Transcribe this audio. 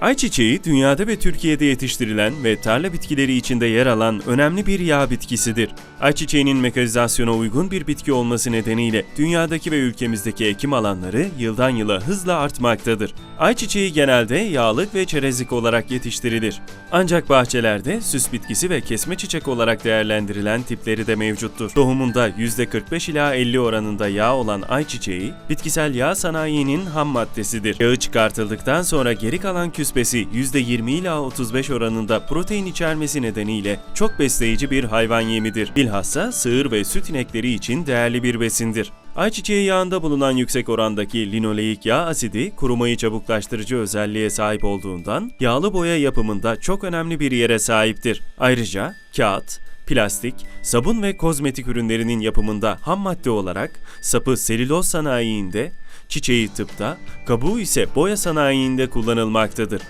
Ayçiçeği dünyada ve Türkiye'de yetiştirilen ve tarla bitkileri içinde yer alan önemli bir yağ bitkisidir. Ayçiçeğinin mekanizasyona uygun bir bitki olması nedeniyle dünyadaki ve ülkemizdeki ekim alanları yıldan yıla hızla artmaktadır. Ayçiçeği genelde yağlık ve çerezlik olarak yetiştirilir. Ancak bahçelerde süs bitkisi ve kesme çiçek olarak değerlendirilen tipleri de mevcuttur. Tohumunda %45 ila 50 oranında yağ olan ayçiçeği, bitkisel yağ sanayinin ham maddesidir. Yağı çıkartıldıktan sonra geri kalan küspesi %20 ila 35 oranında protein içermesi nedeniyle çok besleyici bir hayvan yemidir. Bilhassa sığır ve süt inekleri için değerli bir besindir. Ayçiçeği yağında bulunan yüksek orandaki linoleik yağ asidi kurumayı çabuklaştırıcı özelliğe sahip olduğundan yağlı boya yapımında çok önemli bir yere sahiptir. Ayrıca kağıt, plastik, sabun ve kozmetik ürünlerinin yapımında ham madde olarak sapı selüloz sanayiinde, çiçeği tıpta, kabuğu ise boya sanayinde kullanılmaktadır.